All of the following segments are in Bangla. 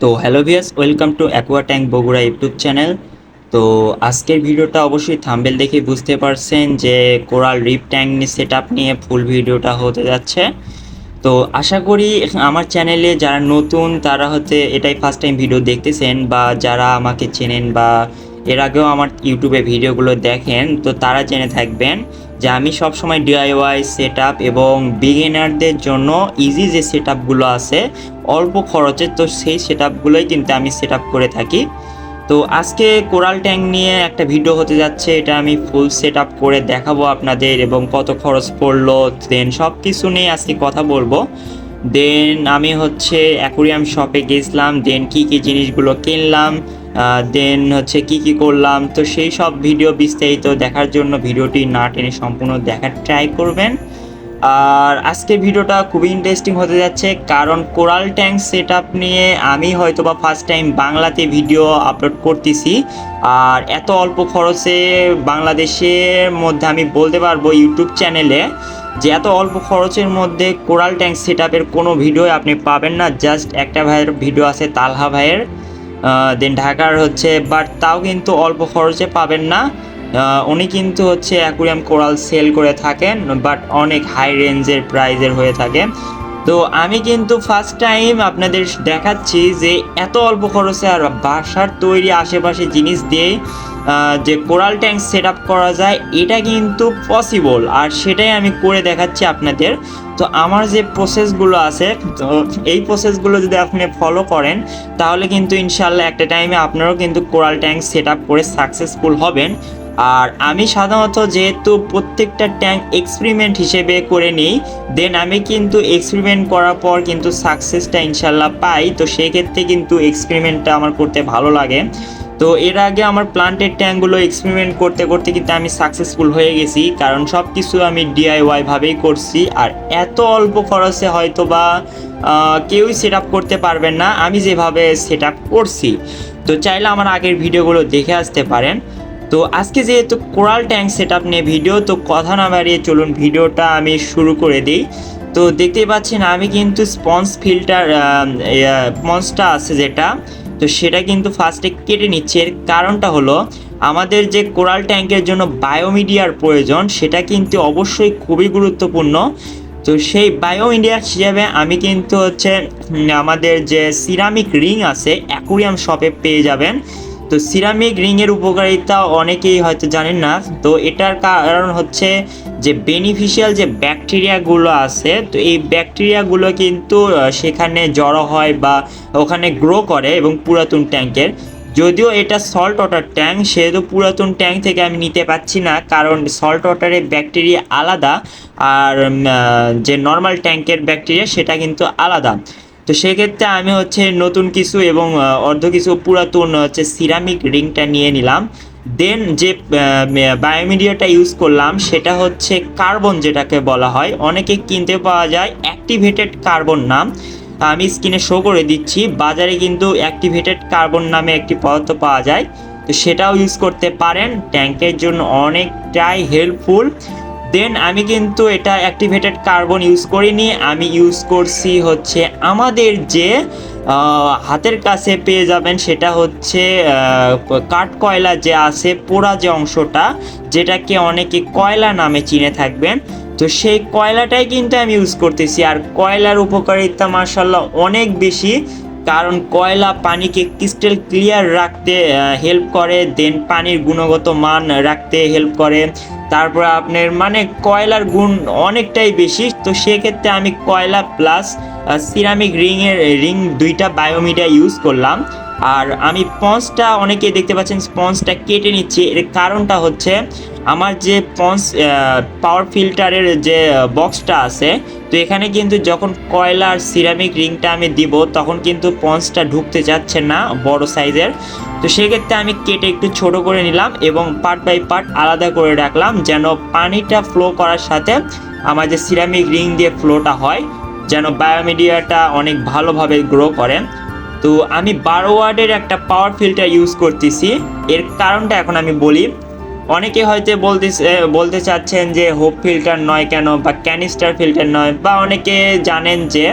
তো hello viewers welcome to aqua tank Bogura YouTube channel. তো আজকের ভিডিওটা অবশ্যই থাম্বেল দেখে বুঝতে পারছেন যে কোরাল রিপ ট্যাঙ্ক নিয়ে সেট নিয়ে ফুল ভিডিওটা হতে যাচ্ছে। তো আশা করি আমার চ্যানেলে যারা নতুন, তারা হচ্ছে এটাই ফার্স্ট টাইম ভিডিও দেখতেছেন বা যারা আমাকে চেনেন বা এর আগেও আমার ইউটিউবে ভিডিওগুলো দেখেন, তো তারা জেনে থাকবেন যে আমি সবসময় ডিআইওয়াই সেট আপ এবং বিগিনারদের জন্য ইজি যে সেট আপগুলো আছে, অল্প খরচে তো সেই সেট আপগুলোই কিন্তু আমি সেট আপ করে থাকি। তো আজকে কোরাল ট্যাঙ্ক নিয়ে একটা ভিডিও হতে যাচ্ছে, এটা আমি ফুল সেট আপ করে দেখাবো আপনাদের এবং কত খরচ পড়ল দেন সব কিছু নিয়ে আজকে কথা বলব। দেন আমি হচ্ছে অ্যাকুরিয়াম শপে গেছিলাম দেন কি কি জিনিসগুলো কিনলাম দেন হচ্ছে কি কি করলাম? তো সেই সব ভিডিও বিস্তারিত দেখার জন্য ভিডিওটি না টেনে সম্পূর্ণ দেখার ট্রাই করবেন। আর আজকের ভিডিওটা খুবই ইন্টারেস্টিং হতে যাচ্ছে, কারণ কোরাল ট্যাঙ্ক সেট নিয়ে আমি হয়তো বা ফার্স্ট টাইম বাংলাতে ভিডিও আপলোড করতেছি। আর এত অল্প খরচে বাংলাদেশের মধ্যে আমি বলতে পারব ইউটিউব চ্যানেলে যে এত অল্প খরচের মধ্যে কোরাল ট্যাঙ্ক সেট আপের কোনো ভিডিও আপনি পাবেন না। জাস্ট একটা ভাইয়ের ভিডিও আছে, তালহা ভাইয়ের। দেন ঢাকার হচ্ছে বাট তাও কিন্তু অল্প খরচে পাবেন না। উনি কিন্তু হচ্ছে অ্যাকুরিয়াম কোরাল সেল করে থাকেন বাট অনেক হাই রেঞ্জের প্রাইজের হয়ে থাকে। তো আমি কিন্তু ফার্স্ট টাইম আপনাদের দেখাচ্ছি যে এত অল্প খরচে আর বাসার তৈরি আশেপাশে জিনিস দিয়ে যে কোরাল ট্যাঙ্ক সেট করা যায়, এটা কিন্তু পসিবল আর সেটাই আমি করে দেখাচ্ছি আপনাদের। তো আমার যে প্রসেসগুলো আছে, তো এই প্রসেসগুলো যদি আপনি ফলো করেন, তাহলে কিন্তু ইনশাল্লাহ একটা টাইমে আপনারাও কিন্তু কোরাল ট্যাঙ্ক সেট আপ করে সাকসেসফুল হবেন। আর আমি সাধারণত যেহেতু প্রত্যেকটা ট্যাঙ্ক এক্সপেরিমেন্ট হিসেবে করে নিই দেন আমি কিন্তু এক্সপেরিমেন্ট করার পর কিন্তু সাকসেসটা ইনশাল্লাহ পাই। তো সেক্ষেত্রে কিন্তু এক্সপেরিমেন্টটা আমার করতে ভালো লাগে। তো এর আগে আমার প্লান্টের ট্যাঙ্কগুলো এক্সপেরিমেন্ট করতে করতে কিন্তু আমি সাকসেসফুল হয়ে গেছি, কারণ সব কিছু আমি ডিআইওয়াই ভাবেই করছি, আর এত অল্প খরচে হয়তো বা কেউই সেট করতে পারবেন না, আমি যেভাবে সেট করছি। তো চাইলে আমার আগের ভিডিওগুলো দেখে আসতে পারেন। তো আজকে যেহেতু কোরাল ট্যাঙ্ক সেট নিয়ে ভিডিও, তো কথা না বাড়িয়ে চলুন ভিডিওটা আমি শুরু করে দিই। তো দেখতেই পাচ্ছেন, আমি কিন্তু স্পঞ্জ ফিল্টার স্পঞ্জটা আছে যেটা তো সেটা কিন্তু ফার্স্টে কেটে নিচ্ছে। এর কারণটা হলো, আমাদের যে কোরাল ট্যাঙ্কের জন্য বায়োমিডিয়ার প্রয়োজন, সেটা কিন্তু অবশ্যই খুবই গুরুত্বপূর্ণ। তো সেই বায়োমিডিয়া হিসাবে আমি কিন্তু হচ্ছে, আমাদের যে সিরামিক রিং আছে অ্যাকুরিয়াম শপে পেয়ে যাবেন। তো সিরামিক রিংয়ের উপকারিতা অনেকেই হয়তো জানেন না। তো এটার কারণ হচ্ছে যে বেনিফিশিয়াল যে ব্যাকটেরিয়াগুলো আছে, তো এই ব্যাকটেরিয়াগুলো কিন্তু সেখানে জড়ো হয় বা ওখানে গ্রো করে এবং পুরাতন ট্যাঙ্কের যদিও এটা সল্ট ওয়াটার ট্যাঙ্ক সেহেতু পুরাতন ট্যাঙ্ক থেকে আমি নিতে পারছি না, কারণ সল্ট ওয়াটারের ব্যাকটেরিয়া আলাদা, আর যে নর্মাল ট্যাঙ্কের ব্যাকটেরিয়া সেটা কিন্তু আলাদা। তো সেক্ষেত্রে আমি হচ্ছে নতুন কিছু এবং অর্ধ কিছু পুরাতন হচ্ছে সিরামিক রিংটা নিয়ে নিলাম। দেন যে বায়োমিডিয়াটা ইউজ করলাম, সেটা হচ্ছে কার্বন যেটাকে বলা হয়। অনেকে কিনতে পাওয়া যায় অ্যাক্টিভেটেড কার্বন নাম। আমি স্ক্রিনে শো করে দিচ্ছি। বাজারে কিন্তু অ্যাক্টিভেটেড কার্বন নামে একটি পদার্থ পাওয়া যায়। তো সেটাও ইউজ করতে পারেন। ট্যাঙ্কের জন্য অনেকটাই হেল্পফুল দেন আমি কিন্তু এটা অ্যাক্টিভেটেড কার্বন ইউজ করিনি। আমি ইউজ করছি হচ্ছে আমাদের যে হাতের কাছে পেয়ে যাবেন সেটা হচ্ছে কাঠ কয়লা যে আছে, পোড়া যে অংশটা, যেটাকে অনেকে কয়লা নামে চিনে থাকবেন। তো সেই কয়লাটাই কিন্তু আমি ইউজ করতেছি। আর কয়লার উপকারিতা মার্শাল্লাহ অনেক বেশি। কারণ কয়লা পানিকে ক্রিস্টাল ক্লিয়ার রাখতে হেল্প করে দেন পানির গুণগত মান রাখতে হেল্প করে। তারপর আপনার মানে কয়লার গুণ অনেকটাই বেশি। তো সেক্ষেত্রে আমি কয়লা প্লাস সিরামিক রিংয়ের রিং দুইটা বায়োমিডিয়া ইউজ করলাম। আর আমি স্পঞ্জটা অনেকে দেখতে পাচ্ছেন স্পঞ্জটা কেটে নিচ্ছি। এর কারণটা হচ্ছে আমার যে পঞ্চ পাওয়ার ফিল্টারের যে বক্সটা আছে, তো এখানে কিন্তু যখন কয়লা আর সিরামিক রিংটা আমি দিব, তখন কিন্তু পঞ্চটা ঢুকতে যাচ্ছে না বড় সাইজের তো সেক্ষেত্রে আমি কেটে একটু ছোট করে নিলাম এবং পার্ট বাই পার্ট আলাদা করে রাখলাম যেন পানিটা ফ্লো করার সাথে আমার যে সিরামিক রিং দিয়ে ফ্লোটা হয়, যেন বায়োমিডিয়াটা অনেক ভালোভাবে গ্রো করে। তো আমি বারো ওয়ার্ডের একটা পাওয়ার ফিল্টার ইউজ করতেছি। এর কারণটা এখন আমি বলি অনেকে হয়তো বলতে বলতে চাচ্ছেন যে হোপ ফিল্টার নয় কেন বা ক্যানিস্টার ফিল্টার নয় বা অনেকে জানেন যে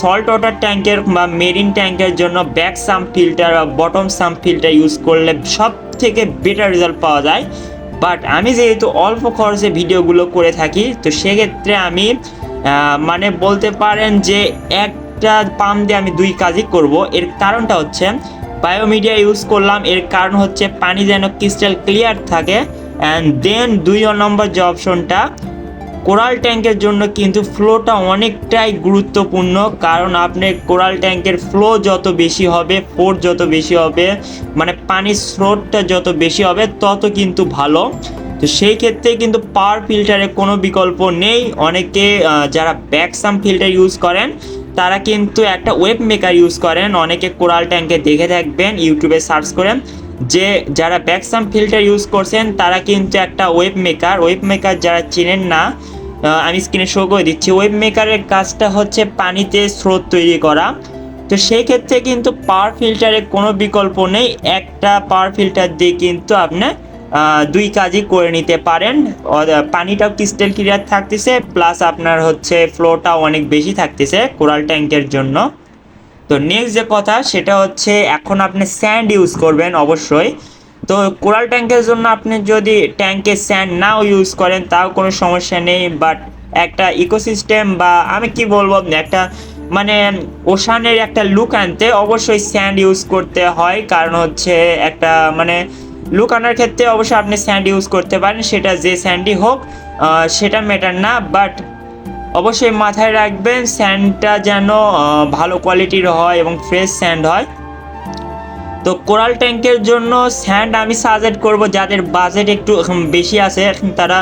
সল্ট ওয়াটার ট্যাঙ্কের বা মেরিন ট্যাঙ্কের জন্য ব্যাক সাম ফিল্টার বা বটম সাম ফিল্টার ইউজ করলে সব থেকে বেটার রেজাল্ট পাওয়া যায়। বাট আমি যেহেতু অল্প খরচে ভিডিওগুলো করে থাকি, তো সেক্ষেত্রে আমি মানে বলতে পারেন যে একটা পাম্প দিয়ে আমি দুই কাজই করব। এর কারণটা হচ্ছে বায়োমিডিয়া ইউজ করলাম, এর কারণ হচ্ছে পানি যেন ক্রিস্টাল ক্লিয়ার থাকে। অ্যান্ড দেন দুই নম্বর যে অপশনটা, কোরাল ট্যাঙ্কের জন্য কিন্তু ফ্লোটা অনেকটাই গুরুত্বপূর্ণ, কারণ আপনি কোরাল ট্যাঙ্কের ফ্লো যত বেশি হবে ফোর্স যত বেশি হবে মানে পানির স্রোতটা যত বেশি হবে, তত কিন্তু ভালো। তো সেই ক্ষেত্রে কিন্তু পাওয়ার ফিল্টারে কোনো বিকল্প নেই। অনেকে যারা ব্যাকসাম ফিল্টার ইউজ করেন তারা কিন্তু একটা ওয়েব মেকার ইউজ করেন। অনেকে কোরাল ট্যাঙ্কে দেখে থাকবেন ইউটিউবে সার্চ করেন যে যারা ব্যাকসাম ফিল্টার ইউজ করছেন তারা কিন্তু একটা ওয়েব মেকার ওয়েব মেকার যারা চেনেন না আমি স্ক্রিনে শো করে দিচ্ছি। ওয়েব মেকারের কাজটা হচ্ছে পানিতে স্রোত তৈরি করা। তো সেই ক্ষেত্রে কিন্তু পাওয়ার ফিল্টারের কোনো বিকল্প নেই। একটা পাওয়ার ফিল্টার দিয়ে কিন্তু আপনি আহ, দুই কাজই করে নিতে পারেন। পানিটাও ক্রিস্টাল ক্লিয়ার থাকতেছে, প্লাস আপনার হচ্ছে ফ্লোটাও অনেক বেশি থাকতেছে কোরাল ট্যাঙ্কের জন্য। তো নেক্সট যে কথা, সেটা হচ্ছে এখন আপনি স্যান্ড ইউজ করবেন অবশ্যই। তো কোরাল ট্যাঙ্কের জন্য আপনি যদি ট্যাঙ্কে স্যান্ড নাও ইউজ করেন, তাও কোনো সমস্যা নেই বাট একটা ইকোসিস্টেম বা আমি কি বলব, একটা মানে ওশানের একটা লুক আনতে অবশ্যই স্যান্ড ইউজ করতে হয়। কারণ হচ্ছে একটা মানে লুক আনার ক্ষেত্রে অবশ্যই আপনি স্যান্ড ইউজ করতে পারেন, সেটা যে স্যান্ডই হোক সেটা ম্যাটার না বাট অবশ্যই মাথায় রাখবেন স্যান্ডটা যেন ভালো কোয়ালিটির হয় এবং ফ্রেশ স্যান্ড হয়। তো কোরাল ট্যাঙ্কের জন্য স্যান্ড আমি সাজেস্ট করব যাদের বাজেট একটু বেশি আছে তারা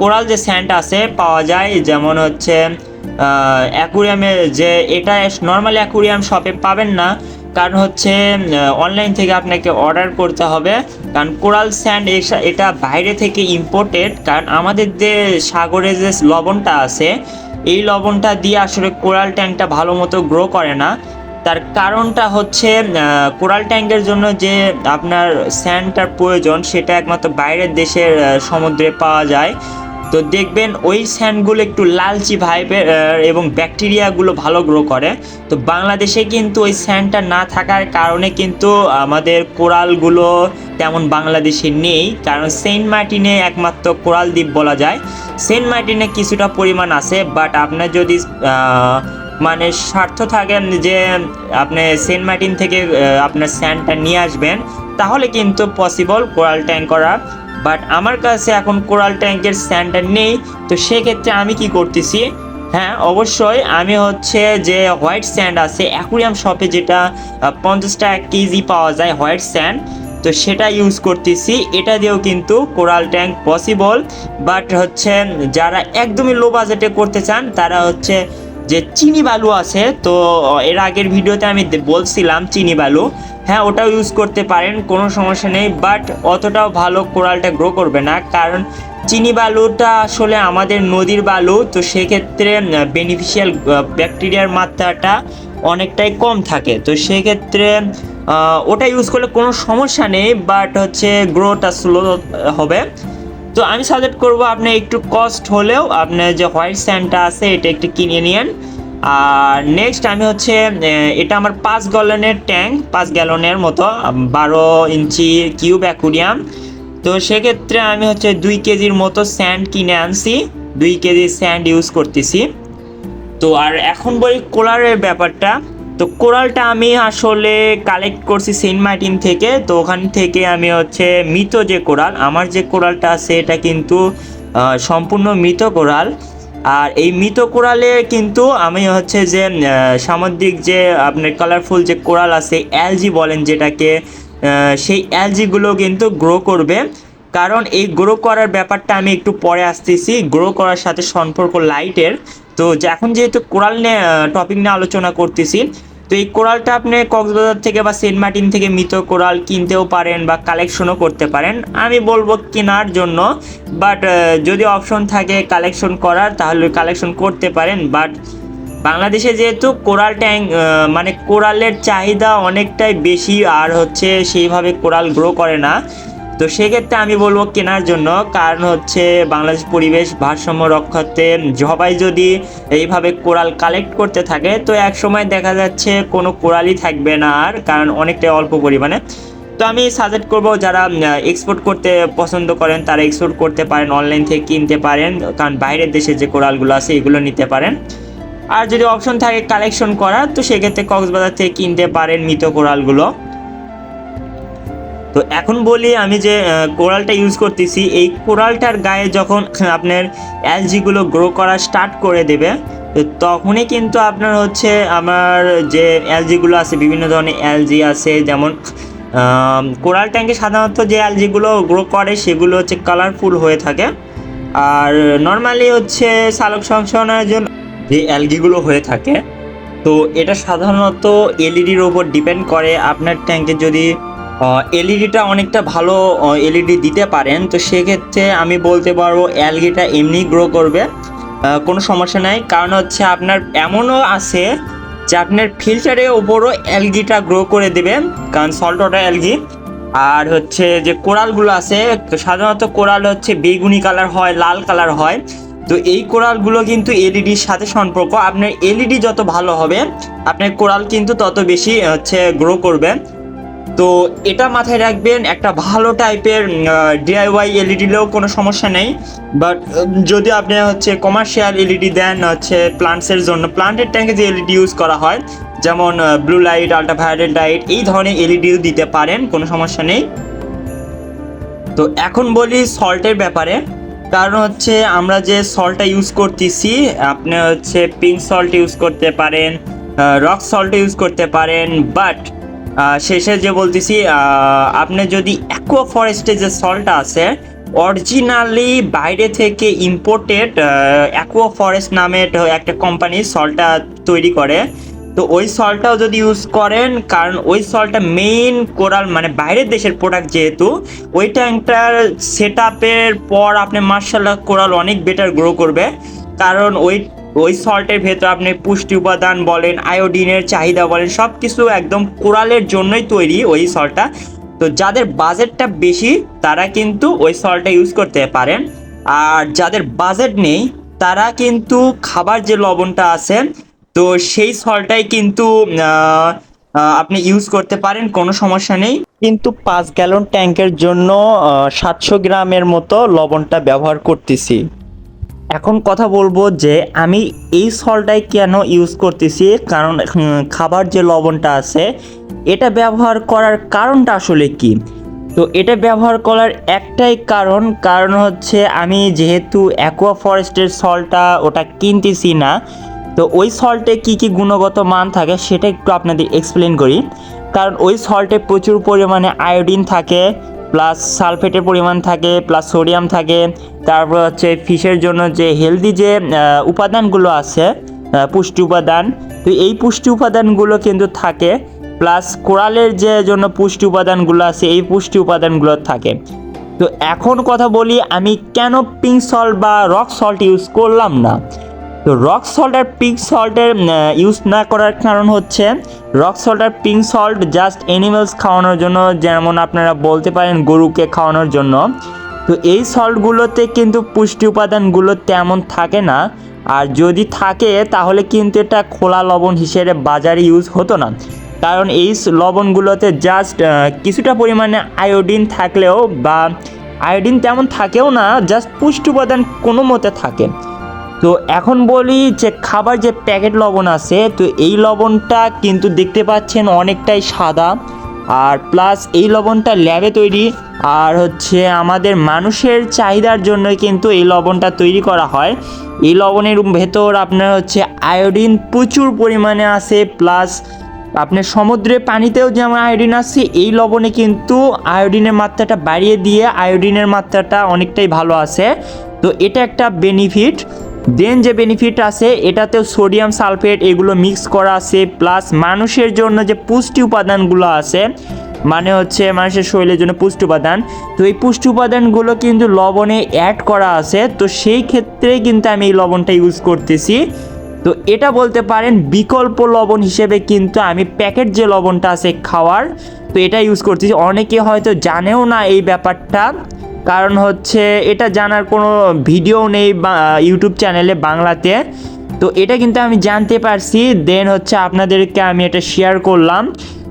কোরাল যে স্যান্ড আছে পাওয়া যায়, যেমন হচ্ছে অ্যাকুরিয়ামে যে, এটা নর্মাল অ্যাকুরিয়াম শপে পাবেন না কারণ হচ্ছে অনলাইন থেকে আপনাকে অর্ডার করতে হবে। কারণ কোরাল স্যান্ড এটা বাইরে থেকে ইম্পোর্টেড কারণ আমাদের যে সাগরে যে লবণটা আছে, এই লবণটা দিয়ে আসলে কোরাল ট্যাঙ্কটা ভালো মতো গ্রো করে না। তার কারণটা হচ্ছে কোরাল ট্যাঙ্কের জন্য যে আপনার স্যান্ডটার প্রয়োজন, সেটা একমাত্র বাইরের দেশের সমুদ্রে পাওয়া যায়। তো দেখবেন ওই স্যান্ডগুলো একটু লালচি ভাইবের এবং ব্যাকটেরিয়াগুলো ভালো গ্রো করে। তো বাংলাদেশে কিন্তু ওই স্যান্ডটা না থাকার কারণে কিন্তু আমাদের কোরালগুলো তেমন বাংলাদেশে নেই। কারণ সেন্ট মার্টিনে একমাত্র কোরাল দ্বীপ বলা যায়। সেন্ট মার্টিনে কিছুটা পরিমাণ আছে, বাট আপনার যদি মানে স্বার্থ থাকেন যে আপনি সেন্ট মার্টিন থেকে আপনার স্যান্ডটা নিয়ে আসবেন, তাহলে কিন্তু পসিবল কোরাল ট্যাঙ্ক করা। বাট আমার কাছে এখন কোরাল ট্যাঙ্কের স্যান্ডটা নেই, তো সেক্ষেত্রে আমি কি করতেছি? হ্যাঁ অবশ্যই আমি হচ্ছে যে হোয়াইট স্যান্ড আছে, অ্যাকুরিয়াম শপে যেটা পঞ্চাশ টাকা কেজি পাওয়া যায় হোয়াইট স্যান্ড, তো সেটা ইউজ করতেছি। এটা দিয়েও কিন্তু কোরাল ট্যাঙ্ক পসিবল বাট হচ্ছে যারা একদমই লো বাজেটে করতে চান, তারা হচ্ছে যে চিনি বালু আছে, তো এর আগের ভিডিওতে আমি বলছিলাম চিনি বালু। হ্যাঁ ওটাও ইউজ করতে পারেন, কোনো সমস্যা নেই বাট অতটাও ভালো কোরালটা গ্রো করবে না, কারণ চিনি বালুটা আসলে আমাদের নদীর বালু, তো সেক্ষেত্রে বেনিফিশিয়াল ব্যাকটেরিয়ার মাত্রাটা অনেকটাই কম থাকে। তো সেক্ষেত্রে ওটা ইউজ করলে কোনো সমস্যা নেই বাট হচ্ছে গ্রোটা স্লো হবে। তো আমি সাজেস্ট করব আপনি একটু কস্ট হলেও আপনার যে হোয়াইট স্যান্ডটা আছে, এটা একটু কিনে নিন আর নেক্সট আমি হচ্ছে এটা আমার পাঁচ গ্যালনের ট্যাঙ্ক পাঁচ গ্যালনের মতো বারো ইঞ্চি কিউব অ্যাকুরিয়াম তো সেক্ষেত্রে আমি হচ্ছে দুই কেজির মতো স্যান্ড কিনে আনছি, দুই কেজি স্যান্ড ইউজ করতেছি। তো আর এখন বলি কোলারের ব্যাপারটা তো কোরালটা আমি আসলে কালেক্ট করছি সেন্ট মার্টিন থেকে। তো ওখান থেকে আমি হচ্ছে মৃত যে কোরাল, আমার যে কোরালটা আছে এটা কিন্তু সম্পূর্ণ মৃত কোরাল। আর এই মৃত কোরালে কিন্তু আমি হচ্ছে যে সামুদ্রিক যে আপনার কালারফুল যে কোরাল আছে অ্যালজি বলেন যেটাকে সেই অ্যালজিগুলো কিন্তু গ্রো করবে। কারণ এই গ্রো করার ব্যাপারটা আমি একটু পরে আসতেছি। গ্রো করার সাথে সম্পর্ক লাইটের তো এখন যেহেতু কোরাল নিয়ে টপিক নিয়ে আলোচনা করতেছি, তো এই কোরালটা আপনি কক্সবাজার থেকে বা সেন্ট মার্টিন থেকে মৃত কোরাল কিনতেও পারেন বা কালেকশনও করতে পারেন। আমি বলব কেনার জন্য বাট যদি অপশন থাকে কালেকশন করার, তাহলে কালেকশন করতে পারেন বাট বাংলাদেশে যেহেতু কোরাল ট্যাঙ্ক মানে কোরালের চাহিদা অনেকটাই বেশি, আর হচ্ছে সেইভাবে কোরাল গ্রো করে না। তো সেক্ষেত্রে আমি বলব কেনার জন্য কারণ হচ্ছে বাংলাদেশ পরিবেশ ভারসাম্য রক্ষার্থে সবাই যদি এইভাবে কোরাল কালেক্ট করতে থাকে, তো এক সময় দেখা যাচ্ছে কোনো কোরালই থাকবে না আর, কারণ অনেকটাই অল্প পরিমাণে। তো আমি সাজেস্ট করব যারা এক্সপোর্ট করতে পছন্দ করেন, তারা এক্সপোর্ট করতে পারেন অনলাইন থেকে কিনতে পারেন, কারণ বাইরের দেশে যে কোরালগুলো আছে, এগুলো নিতে পারেন। আর যদি অপশন থাকে কালেকশন করার, তো সেক্ষেত্রে কক্সবাজার থেকে কিনতে পারেন মৃত কোরালগুলো। তো এখন বলি আমি যে কোরালটা ইউজ করতেছি। এই কোরালটার গায়ে যখন আপনার অ্যালজিগুলো গ্রো করা স্টার্ট করে দেবে তখনই কিন্তু আপনার হচ্ছে আমার যে অ্যালজিগুলো আছে, বিভিন্ন ধরনের অ্যালজি আছে, যেমন কোরাল ট্যাঙ্কে সাধারণত যে অ্যালজিগুলো গ্রো করে সেগুলো হচ্ছে কালারফুল হয়ে থাকে। আর নর্মালি হচ্ছে সালোক সংশোধনের জন্য যে অ্যালগিগুলো হয়ে থাকে, তো এটা সাধারণত এলইডির ওপর ডিপেন্ড করে। আপনার ট্যাঙ্কে যদি এলইডিটা অনেকটা ভালো এলইডি দিতে পারেন। তো সেক্ষেত্রে আমি বলতে পারব অ্যালগিটা এমনি গ্রো করবে। কোনো সমস্যা নাই। কারণ হচ্ছে আপনার এমনও আছে যে আপনার ফিল্টারের ওপরও অ্যালগিটা গ্রো করে দেবে কারণ সল্ট ওয়াটার অ্যালগি আর হচ্ছে যে কোরালগুলো আছে সাধারণত কোরাল হচ্ছে বেগুনি কালার হয়, লাল কালার হয়। তো এই কোরালগুলো কিন্তু এলইডির সাথে সম্পর্ক। আপনার এলইডি যত ভালো হবে, আপনার কোরাল কিন্তু তত বেশি হচ্ছে গ্রো করবে। তো এটা মাথায় রাখবেন, একটা ভালো টাইপের ডিআইওয়াই এলইডিলেও কোনো সমস্যা নেই। বাট যদি আপনি হচ্ছে কমার্শিয়াল এলইডি দেন হচ্ছে প্লান্টসের জন্য প্লান্টের ট্যাঙ্কে যে এলইডি ইউজ করা হয়, যেমন ব্লু লাইট আল্ট্রাভায়োলেট লাইট এই ধরনের এলইডিও দিতে পারেন, কোনো সমস্যা নেই। তো এখন বলি সল্টের ব্যাপারে। কারণ হচ্ছে আমরা যে সল্টটা ইউজ করতেছি, আপনি হচ্ছে পিঙ্ক সল্ট ইউজ করতে পারেন রক সল্ট ইউজ করতে পারেন বাট শেষে যে বলতেছি আপনি যদি অ্যাকোয়া ফরেস্টে যে সল্টটা আছে অরিজিনালি বাইরে থেকে ইম্পোর্টেড অ্যাকোয়া ফরেস্ট নামের একটা কোম্পানি সল্টটা তৈরি করে। তো ওই সল্টটাও যদি ইউজ করেন, কারণ ওই সল্টটা মেইন কোরাল মানে বাইরের দেশের প্রোডাক্ট যেহেতু, ওই ট্যাঙ্কটার সেট আপের পর আপনি মার্শাল্লাহ কোরাল অনেক বেটার গ্রো করবে। কারণ ওই ওই সল্টের ভেতর আপনি পুষ্টি উপাদান বলেন, আয়োডিনের চাহিদা বলেন সব কিছু একদম কোরালের জন্যই তৈরি ওই সল্টটা। তো যাদের বাজেটটা বেশি, তারা কিন্তু ওই সল্টটা ইউজ করতে পারেন। আর যাদের বাজেট নেই, তারা কিন্তু খাবার যে লবণটা আছে, তো সেই সল্টটাই কিন্তু আপনি ইউজ করতে পারেন, কোনো সমস্যা নেই। কিন্তু পাঁচ গ্যালন ট্যাঙ্কের জন্য সাতশো গ্রামের মতো লবণটা ব্যবহার করতেছি। এখন কথা বলব যে আমি এই সলটাই কেন ইউজ করতেছি, কারণ খাবার যে লবণটা আছে, এটা ব্যবহার করার কারণটা আসলে কি? তো এটা ব্যবহার করার একটাই কারণ কারণ হচ্ছে আমি যেহেতু অ্যাকোয়া ফরেস্টের সলটা ওটা কিনতেছি না, তো ওই সল্টে কি কি গুণগত মান থাকে সেটা একটু আপনাদের এক্সপ্লেন করি। কারণ ওই সল্টে প্রচুর পরিমাণে আয়োডিন থাকে প্লাস সালফেটের পরিমাণ থাকে প্লাস সোডিয়াম থাকে। তারপর হচ্ছে ফিশের জন্য যে হেলদি যে উপাদানগুলো আছে পুষ্টি উপাদান, তো এই পুষ্টি উপাদানগুলো কিন্তু থাকে প্লাস কোরালের যে জন্য পুষ্টি উপাদানগুলো আছে, এই পুষ্টি উপাদানগুলো থাকে। তো এখন কথা বলি, আমি কেন পিঙ্ক সল্ট বা রক সল্ট ইউজ করলাম না? তো রক সল্ট আর পিঙ্ক সল্টের ইউজ না করার কারণ হচ্ছে রক সল্ট আর পিঙ্ক সল্ট জাস্ট অ্যানিমালস খাওয়ানোর জন্য, যেমন আপনারা বলতে পারেন গরুকে খাওয়ানোর জন্য। তো এই সল্টগুলোতে কিন্তু পুষ্টি উপাদানগুলো তেমন থাকে না। আর যদি থাকে, তাহলে কিন্তু এটা খোলা লবণ হিসেবে বাজারে ইউজ হতো না। কারণ এই লবণগুলোতে জাস্ট কিছুটা পরিমাণে আয়োডিন থাকলেও বা আয়োডিন তেমন থাকেও না জাস্ট পুষ্টি উপাদান কোনো মতে থাকে। তো এখন বলি যে খাবার যে প্যাকেট লবণ আছে, তো এই লবণটা কিন্তু দেখতে পাচ্ছেন অনেকটাই সাদা। আর প্লাস এই লবণটা ল্যাবে তৈরি। আর হচ্ছে আমাদের মানুষের চাহিদার জন্য কিন্তু এই লবণটা তৈরি করা হয়। এই লবণের ভেতর আপনার হচ্ছে আয়োডিন প্রচুর পরিমাণে আছে। প্লাস আপনার সমুদ্রের পানিতেও যেমন আয়োডিন আছে, এই লবণে কিন্তু আয়োডিনের মাত্রাটা বাড়িয়ে দিয়ে আয়োডিনের মাত্রাটা অনেকটাই ভালো আছে। তো এটা একটা বেনিফিট দেন যে বেনিফিট আছে, এটাতেও সোডিয়াম সালফেট এগুলো মিক্স করা আছে প্লাস মানুষের জন্য যে পুষ্টি উপাদানগুলো আছে মানে হচ্ছে মানুষের শরীরের জন্য পুষ্টি উপাদান, তো এই পুষ্টি উপাদানগুলো কিন্তু লবণে অ্যাড করা আছে, তো সেই ক্ষেত্রে কিন্তু আমি এই লবণটা ইউজ করতেছি। তো এটা বলতে পারেন বিকল্প লবণ হিসেবে কিন্তু আমি প্যাকেট যে লবণটা আছে খাওয়ার, তো এটা ইউজ করতেছি। অনেকে হয়তো জানেও না এই ব্যাপারটা। কারণ হচ্ছে এটা জানার কোনো ভিডিও নেই ইউটিউব চ্যানেলে বাংলাতে। তো এটা কিন্তু আমি জানতে পারছি দেন হচ্ছে আপনাদেরকে আমি এটা শেয়ার করলাম।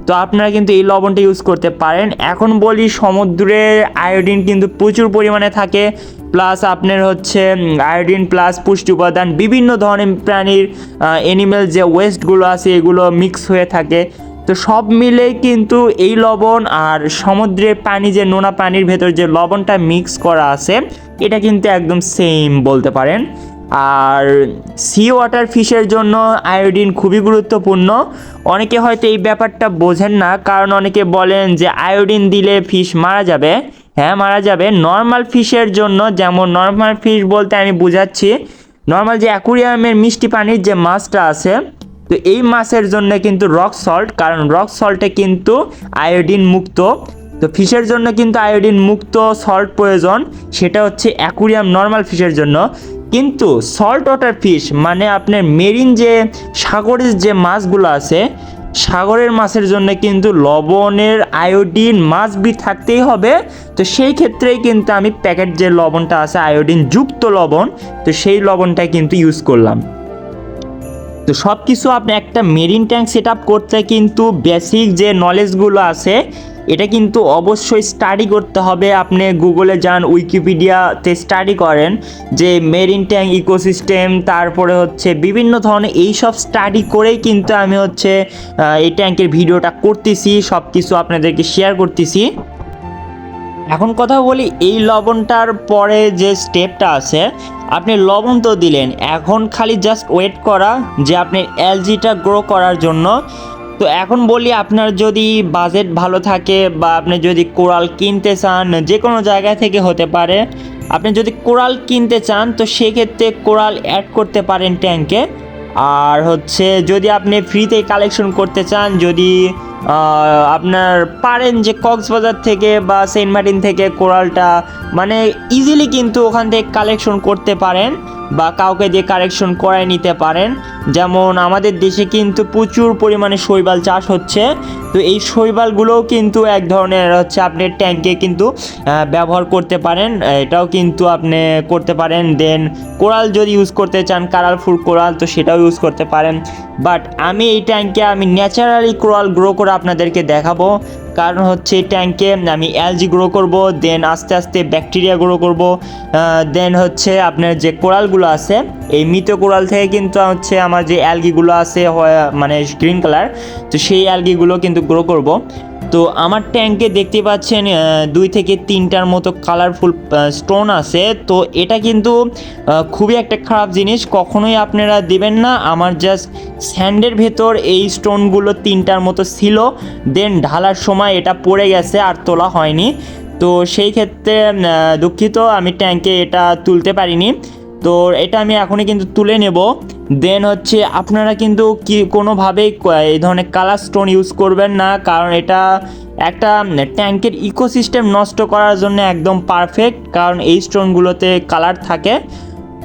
তো আপনারা কিন্তু এই লবণটা ইউজ করতে পারেন। এখন বলি সমুদ্রে আয়োডিন কিন্তু প্রচুর পরিমাণে থাকে প্লাস আপনার হচ্ছে আয়োডিন প্লাস পুষ্টি উপাদান বিভিন্ন ধরনের প্রাণীর অ্যানিমেল যে ওয়েস্টগুলো আছে, এগুলো মিক্স হয়ে থাকে। তো সব মিলে কিন্তু এই লবণ আর সমুদ্রের পানি যে নোনা পানির ভেতর যে লবণটা মিক্স করা আছে, এটা কিন্তু একদম সেম বলতে পারেন। আর সি ওয়াটার ফিশের জন্য আয়োডিন খুবই গুরুত্বপূর্ণ। অনেকে হয়তো এই ব্যাপারটা বোঝেন না, কারণ অনেকে বলেন যে আয়োডিন দিলে ফিশ মারা যাবে। হ্যাঁ মারা যাবে। নর্মাল ফিশের জন্য যেমন নর্মাল ফিশ বলতে আমি বুঝাচ্ছি নর্মাল যে অ্যাকুরিয়ামের মিষ্টি পানির যে মাছটা আছে তো এই মাছের জন্য কিন্তু রক সল্ট কারণ রক সল্টে কিন্তু আয়োডিন মুক্ত। তো ফিশের জন্য কিন্তু আয়োডিন মুক্ত সল্ট প্রয়োজন, সেটা হচ্ছে অ্যাকুরিয়াম নর্মাল ফিশের জন্য। কিন্তু সল্ট ওয়াটার ফিশ মানে আপনার মেরিন যে সাগরের যে মাছগুলো আছে, সাগরের মাছের জন্য কিন্তু লবণের আয়োডিন মাছ বি থাকতেই হবে। তো সেই ক্ষেত্রেই কিন্তু আমি প্যাকেট যে লবণটা আছে আয়োডিন যুক্ত লবণ, তো সেই লবণটা কিন্তু ইউজ করলাম। তো সব কিছু আপনি একটা মেরিন ট্যাঙ্ক সেট আপ করতে কিন্তু বেসিক যে নলেজগুলো আছে, এটা কিন্তু অবশ্যই স্টাডি করতে হবে। আপনি গুগলে যান উইকিপিডিয়াতে স্টাডি করেন যে মেরিন ট্যাঙ্ক ইকোসিস্টেম তারপরে হচ্ছে বিভিন্ন ধরনের এই সব স্টাডি করেই কিন্তু আমি হচ্ছে এই ট্যাঙ্কের ভিডিওটা করতেছি সব কিছু আপনাদেরকে শেয়ার করতেছি। এখন কথা বলি এই লবণটার পরে যে স্টেপটা আছে আপনি লবণ তো দিলেন, এখন খালি জাস্ট ওয়েট করা যে আপনি এলজিটা গ্রো করার জন্য। তো এখন বলি আপনার যদি বাজেট ভালো থাকে বা আপনি যদি কোরাল কিনতে চান, যে কোনো জায়গা থেকে হতে পারে। আপনি যদি কোরাল কিনতে চান, তো সেক্ষেত্রে কোরাল অ্যাড করতে পারেন ট্যাঙ্কে আর হচ্ছে যদি আপনি ফ্রিতে কালেকশন করতে চান, যদি আপনার পারেন যে কক্সবাজার থেকে বা সেন্ট মার্টিন থেকে কোরালটা মানে ইজিলি কিন্তু ওখান থেকে কালেকশন করতে পারেন বা কাউকে দিয়ে কালেকশন করায় নিতে পারেন। যেমন আমাদের দেশে কিন্তু প্রচুর পরিমাণে শৈবাল চাষ হচ্ছে। তো এই শৈবালগুলোও কিন্তু এক ধরনের হচ্ছে আপনি ট্যাঙ্কে কিন্তু ব্যবহার করতে পারেন। এটাও কিন্তু আপনি করতে পারেন। দেন কোরাল যদি ইউজ করতে চান কালারফুল কোরাল, তো সেটাও ইউজ করতে পারেন। বাট আমি এই ট্যাঙ্কে আমি ন্যাচারালি কোরাল গ্রো করে আপনাদেরকে দেখাবো। কারণ হচ্ছে ট্যাঙ্কে আমি অ্যালজি গ্রো করব দেন আস্তে আস্তে ব্যাকটেরিয়া গ্রো করব দেন হচ্ছে আপনার যে কোরালগুলো আছে, এই মৃত কোরাল থেকে কিন্তু হচ্ছে আমার যে অ্যালগিগুলো আছে মানে গ্রিন কালার তো সেই অ্যালগিগুলো কিন্তু গ্রো করব। তো আমার ট্যাঙ্কে দেখতে পাচ্ছেন দুই থেকে তিনটার মতো কালারফুল স্টোন আছে। তো এটা কিন্তু খুবই একটা খারাপ জিনিস। কখনোই আপনারা দেবেন না। আমার জাস্ট স্যান্ডের ভেতর এই স্টোনগুলো তিনটার মতো ছিল। দেন ঢালার সময় এটা পড়ে গেছে, আর তোলা হয়নি। তো সেই ক্ষেত্রে দুঃখিত। আমি ট্যাঙ্কে এটা তুলতে পারিনি। তো এটা আমি এখনই কিন্তু তুলে নেব। দেন হচ্ছে আপনারা কিন্তু কি কোনোভাবেই এই ধরনের কালার স্টোন ইউজ করবেন না, কারণ এটা একটা ট্যাঙ্কের ইকোসিস্টেম নষ্ট করার জন্য একদম পারফেক্ট কারণ এই স্টোনগুলোতে কালার থাকে।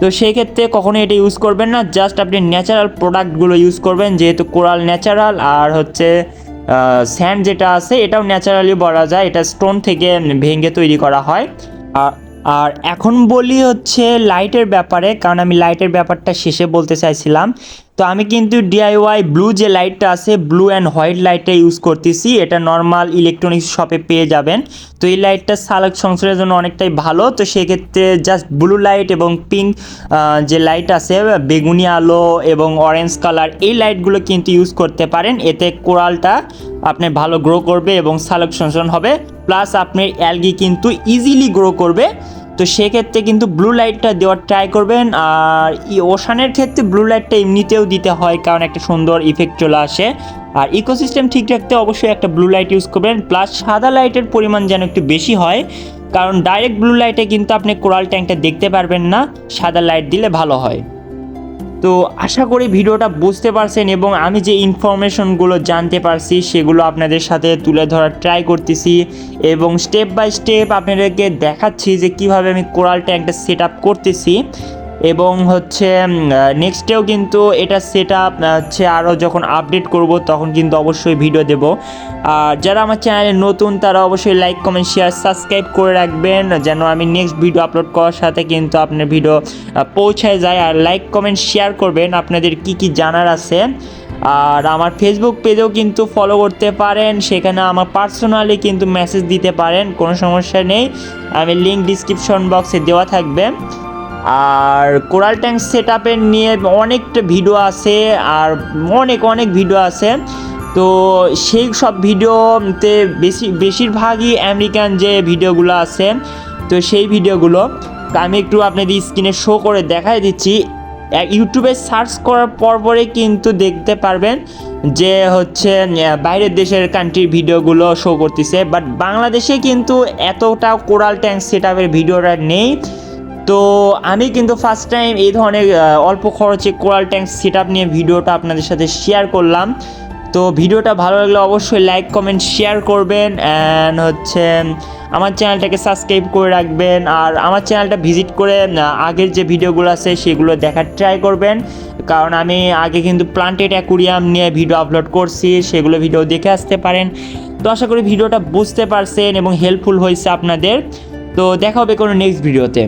তো সেই ক্ষেত্রে কখনোই এটা ইউজ করবেন না জাস্ট আপনি ন্যাচারাল প্রোডাক্টগুলো ইউজ করবেন, যেহেতু কোরাল ন্যাচারাল আর হচ্ছে স্যান্ড যেটা আছে, এটাও ন্যাচারালি বলা যায়, এটা স্টোন থেকে ভেঙে তৈরি করা হয়। আর আর এখন বলি হচ্ছে লাইটের ব্যাপারে কারণ আমি লাইটের ব্যাপারটা শেষে বলতে চাইছিলাম। তো আমি কিন্তু ডিআইওয়াই ব্লু যে লাইটটা আছে ব্লু অ্যান্ড হোয়াইট লাইটটা ইউজ করতেছি, এটা নর্মাল ইলেকট্রনিক্স শপে পেয়ে যাবেন। তো এই লাইটটা সালাক সংসারের জন্য অনেকটাই ভালো। তো সেক্ষেত্রে জাস্ট ব্লু লাইট এবং পিঙ্ক যে লাইট আছে, বেগুনি আলো এবং অরেঞ্জ কালার এই লাইটগুলো কিন্তু ইউজ করতে পারেন। এতে কোরালটা আপনার ভালো গ্রো করবে এবং সালোক সংশোধন হবে। প্লাস আপনার অ্যালগি কিন্তু ইজিলি গ্রো করবে। তো সেক্ষেত্রে কিন্তু ব্লু লাইটটা দেওয়ার ট্রাই করবেন, আর ওশানের ক্ষেত্রে ব্লু লাইটটা এমনিতেও দিতে হয় কারণ একটা সুন্দর ইফেক্ট চলে আসে। আর ইকোসিস্টেম ঠিক রাখতে অবশ্যই একটা ব্লু লাইট ইউজ করবেন প্লাস সাদা লাইটের পরিমাণ যেন একটু বেশি হয়, কারণ ডাইরেক্ট ব্লু লাইটে কিন্তু আপনি কোরাল ট্যাঙ্কটা দেখতে পারবেন না, সাদা লাইট দিলে ভালো হয়। তো আশা করি ভিডিওটা বুঝতে পারছেন এবং আমি যে ইনফরমেশনগুলো জানতে পারছি, সেগুলো আপনাদের সাথে তুলে ধরার ট্রাই করতেছি এবং স্টেপ বাই স্টেপ আপনাদেরকে দেখাচ্ছি যে কীভাবে আমি কোরাল ট্যাঙ্কটা সেট করতেছি। এবং হচ্ছে নেক্সটেও কিন্তু এটা সেট আপ হচ্ছে আরও যখন আপডেট করব তখন কিন্তু অবশ্যই ভিডিও দেব। আর যারা আমার চ্যানেলে নতুন, তারা অবশ্যই লাইক কমেন্ট শেয়ার সাবস্ক্রাইব করে রাখবেন, যেন আমি নেক্সট ভিডিও আপলোড করার সাথে কিন্তু আপনার ভিডিও পৌঁছায় যায়। আর লাইক কমেন্ট শেয়ার করবেন, আপনাদের কি কি জানার আছে। আর আমার ফেসবুক পেজেও কিন্তু ফলো করতে পারেন, সেখানে আমার পার্সোনালি কিন্তু মেসেজ দিতে পারেন, কোনো সমস্যা নেই। আমি লিঙ্ক ডিসক্রিপশন বক্সে দেওয়া থাকবে। আর কোরাল ট্যাঙ্ক সেট আপের নিয়ে অনেকটা ভিডিও আছে আর অনেক অনেক ভিডিও আছে। তো সেই সব ভিডিওতে বেশি, বেশিরভাগই আমেরিকান যে ভিডিওগুলো আছে, তো সেই ভিডিওগুলো আমি একটু আপনাদের স্ক্রিনে শো করে দেখাই দিচ্ছি। ইউটিউবে সার্চ করার পর পরে কিন্তু দেখতে পারবেন যে হচ্ছে বাইরের দেশের কান্ট্রির ভিডিওগুলো শো করতেছে। বাট বাংলাদেশে কিন্তু এতটা কোরাল ট্যাঙ্ক সেট আপের ভিডিওটা নেই। তো আমি কিন্তু ফার্স্ট টাইম এই ধরনের অল্প খরচে কোরাল ট্যাঙ্ক সেট নিয়ে ভিডিওটা আপনাদের সাথে শেয়ার করলাম। তো ভিডিওটা ভালো লাগলে অবশ্যই লাইক কমেন্ট শেয়ার করবেন অ্যান্ড হচ্ছে আমার চ্যানেলটাকে সাবস্ক্রাইব করে রাখবেন। আর আমার চ্যানেলটা ভিজিট করে আগের যে ভিডিওগুলো আছে সেগুলো দেখার ট্রাই করবেন। কারণ আমি আগে কিন্তু প্লান্টেড অ্যাকুরিয়াম নিয়ে ভিডিও আপলোড করছি, সেগুলো ভিডিও দেখে আসতে পারেন। তো আশা করি ভিডিওটা বুঝতে পারছেন এবং হেল্পফুল হয়েছে আপনাদের। তো দেখা হবে কোনো নেক্সট ভিডিওতে